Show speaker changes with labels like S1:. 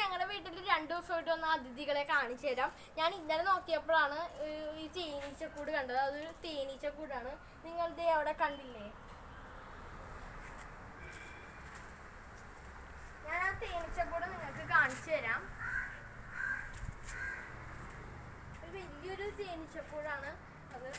S1: ഞങ്ങളുടെ വീട്ടിൽ രണ്ടു ദിവസമായിട്ട് വന്ന അതിഥികളെ കാണിച്ചു തരാം. ഞാൻ ഇന്നലെ നോക്കിയപ്പോഴാണ് ഈ തേനീച്ചക്കൂട് കണ്ടത്. അതൊരു തേനീച്ചക്കൂടാണ്. നിങ്ങൾ ദേ അവിടെ കണ്ടില്ലേ? ഞാൻ ആ തേനീച്ചക്കൂട് നിങ്ങൾക്ക് കാണിച്ചു തരാം. ഒരു വലിയൊരു തേനീച്ചക്കൂടാണ് അത്.